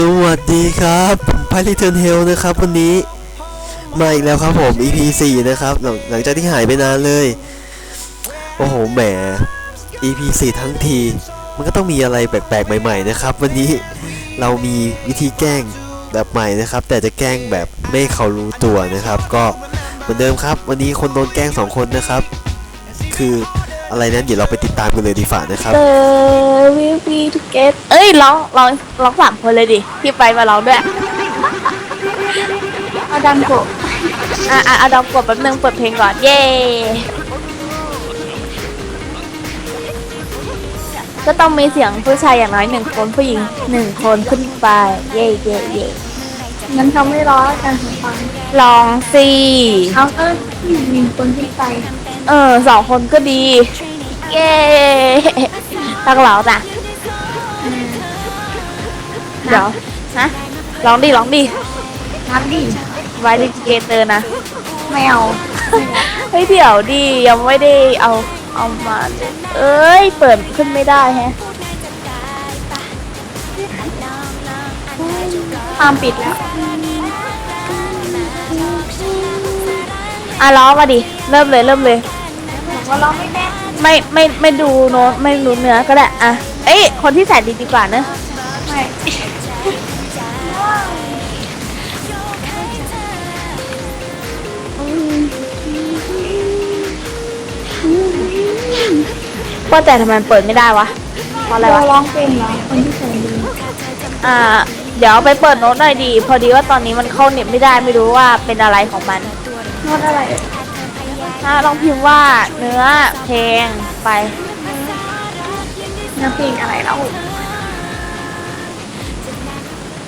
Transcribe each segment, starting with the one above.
สวัสดีครับผมพาริเทิร์นเฮลนะครับ วันนี้มาอีกแล้วครับผม EP 4นะครับหลังหลังจากที่หายไปนานเลย โอ้โหแหม EP 4ทั้งที มันก็ต้องมีอะไรแปลกๆ ใหม่ ๆ นะครับ วันนี้เรามีวิธีแกล้งแบบใหม่นะครับ แต่จะแกล้งแบบไม่เขารู้ตัวนะครับ ก็เหมือนเดิมครับ วันนี้คนโดนแกล้งสองคนนะครับ คือ อะไรนั้นเดี๋ยวเราไปติดตามกันเลยดีฝ่านะครับเออวิววีทูเกตเอ้ยร้องร้องร้องสามคนเลยดิพี่ไปมาร้องด้วยเอาดังกดอะอะเอาดังกดแป๊บนึงเปิดเพลงก่อนเย่ก็ต้องมีเสียงผู้ชายอย่างน้อยหนึ่งคนผู้หญิงหนึ่งคนขึ้นไปเย่เย่เย่งั้นเขาไม่ร้องกันฟังลองสิเขาก็หนึ่งคนที่ไป เออสองคนก็ดี เย่ตั้งเหล่าจ้ะเดี๋ยวนะร้องดิร้องดินับดิไวดิเกเตอร์นะไม่เอาเฮ้ยเดี๋ยวดิยังไม่ได้เอาเอามาเลยเอ้ย เปิดขึ้นไม่ได้แฮะตามปิดแล้วอะร้องมาดิ เริ่มเลยเริ่มเลยบอก ว่าร้องไม่ได้ไม่ไม่ไม่ดูโน้ตไม่รู้เนื้อก็ได้อะเอ้ยคนที่แสนดีดีกว่าเนอะไม่ว่าแต่ทำไมเปิดไม่ได้วะเพราะอะไรเราวะร้องเพลงเหรอคนที่ใส่ดีอ่า เดี๋ยวไปเปิดโน้ตหน่อยดี พอดีว่าตอนนี้มันเข้าเน็ตไม่ได้ไม่รู้ว่าเป็นอะไรของมัน โน้ตอะไร ถ้าลองพิมพ์ว่าเนื้อเพลงไป เนื้อเพลงอะไรแล้ว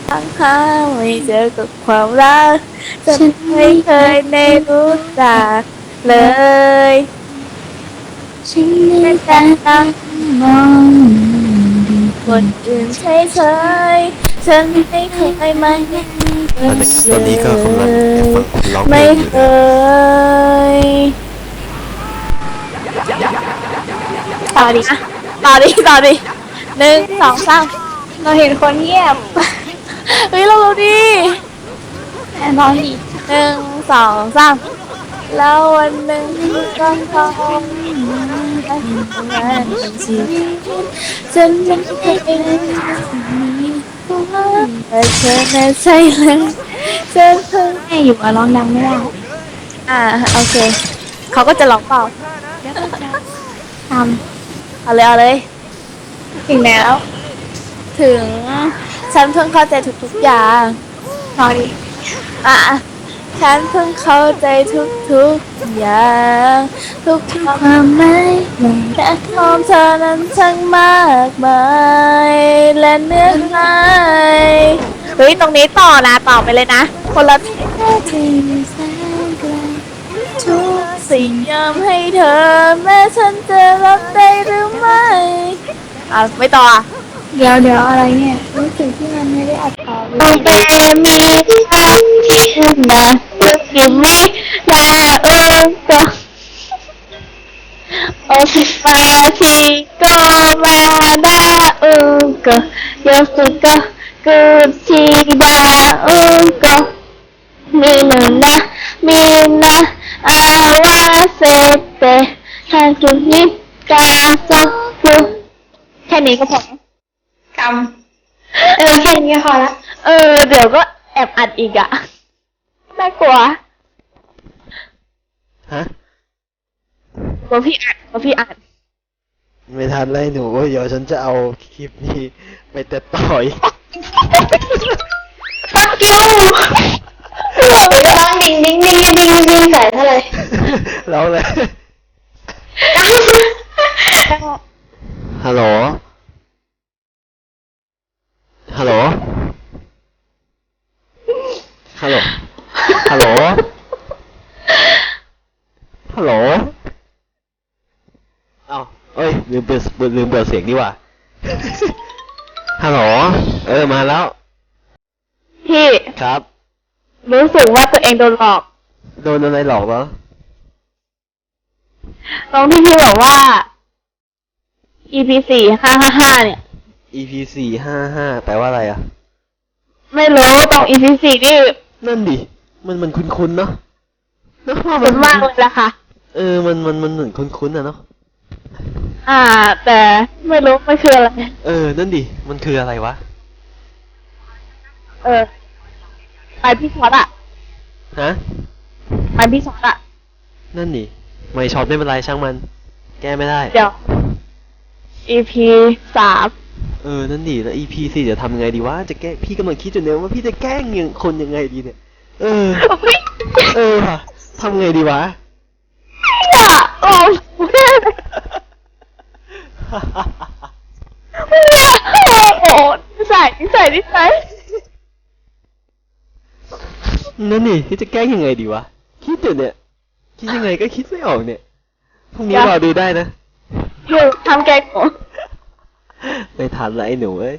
ทั้งข้างไม่เจอกับความรักฉันไม่เคยได้รู้จักเลยฉันได้แต่ตั้งมองคนอื่นเฉยเฉยๆ ฉันไม่เคยมาตอนนี้ตอนนี้ก็กำลังฟังคนร้องเพลไม่งอยู่เคนะยต่อดิอะต่อดิต่อดิหนึ่งสองสามเราเห็นคนเงียบเฮ้ยเราเราดิแต่ร้องดิหนึ่งสองสามแล้ววันหนึ่งก็ต้องทำงานเป็นชีวิตฉันไม่เคยเป็น แต่เธอแน่ใช่เลยฉันเพิ่งแม่อยู่อะร้องดังไม่ได้ อ่าโอเค เขาก็จะร้องเปล่าทำเอาเลยเอาเลย ถึงแล้ว ถึงฉันเพิ่งเข้าใจทุกๆอย่างพอดีอะ ฉันเพิ่งเข้าใจทุกๆอย่าง ทุกๆความหมายแต่ของเธอนั้นช่างมากมาย และเนื้อหายเฮ้ย ตรงนี้ต่อนะ ต่อไปเลยนะ คนละที่แสนไกลทุกสิ่งยอมให้เธอ แม้ฉันจะรับได้หรือไม่อะไม่ต่ออะเดี๋ยวเดี๋ยวอะไรเนี่ยรู้สึกที่มันไม่ได้อัดต่อเลยเบมีทางที่นะก็ กินไม่ลาเออก็โอสิฟาทีก็มาดาเออก็ยกสุก็กูชีดาเออก็มีหนึ่งนะมีนะอาวาเซเตทางจุดนี้กาซอกกูแค่นี้ก็พอกำเออแค่นี้พอละ เออ เดี๋ยวก็แอบอัดอีกอะ น่ากลัวฮะกลัวพี่อัดกลัวพี่อัดไม่ทันเลยหนูเดี๋ยวฉันจะเอาคลิปนี้ไปตัดต่อยฟักยูร้องดิ่งดิ่งดิ่งดิ่งดิ่งใส่เท่าไหร่ร้องเลย ฮัลโหล ฮัลโหล ฮัลโหล ฮัลโหล ฮัลโหล เอ้าเอ้ยลืมเปิดลืมเปิดเสียงดีกว่าฮัลโหลเออมาแล้ว พี่ ครับ รู้สึกว่าตัวเองโดนหลอก โดนอะไรหลอกเหรอตรงที่พี่บอกว่า EP สี่ห้าห้าห้าเนี่ย EP สี่ห้าห้าแปลว่าอะไรอะ ไม่รู้ตรง EP สี่นี่นั่นดิ มันมันคุ้นๆเนาะเนอะว่าสุดมากเลยละค่ะ เออ มันมันมันเหมือนคุ้นๆอะเนาะ อ่า แต่ไม่รู้มันคืออะไร เออ นั่นดิ มันคืออะไรวะ เออ ไปพี่ช็อตอะฮะ ไปพี่ช็อตอะนั่นดิ ไม่ช็อตไม่เป็นไรช่างมัน แก้ไม่ได้ เดี๋ยว EP สามเออ นั่นดิ แล้ว EP สี่จะทำไงดีวะ จะแก้พี่กำลังคิดอยู่เนี่ยว่าพี่จะแกล้งยังคนยังไงดีเนี่ย เอออุ๊ยเออว่ะทำไงดีวะ เนี่ยโอ้ยเนี่ย โอ้โหนิสัยนิสัยนิสัยนั่นนี่พี่จะแกล้งยังไงดีวะ คิดอยู่เนี่ย คิดยังไงก็คิดไม่ออกเนี่ย พรุ่งนี้รอดูได้นะอยู่ทำแกงหมูไม่ทันละไอ้หนูเอ้ย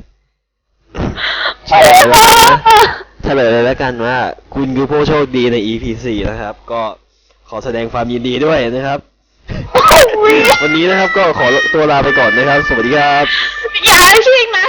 ไปเลยค่ะเฉลยเลยแล้วกันว่า คุณคือผู้โชคดีใน EP 4นะครับ ก็ขอแสดงความยินดีด้วยนะครับอุ๊ย วันนี้นะครับก็ขอตัวลาไปก่อนนะครับ สวัสดีครับ อย่าชิงนะ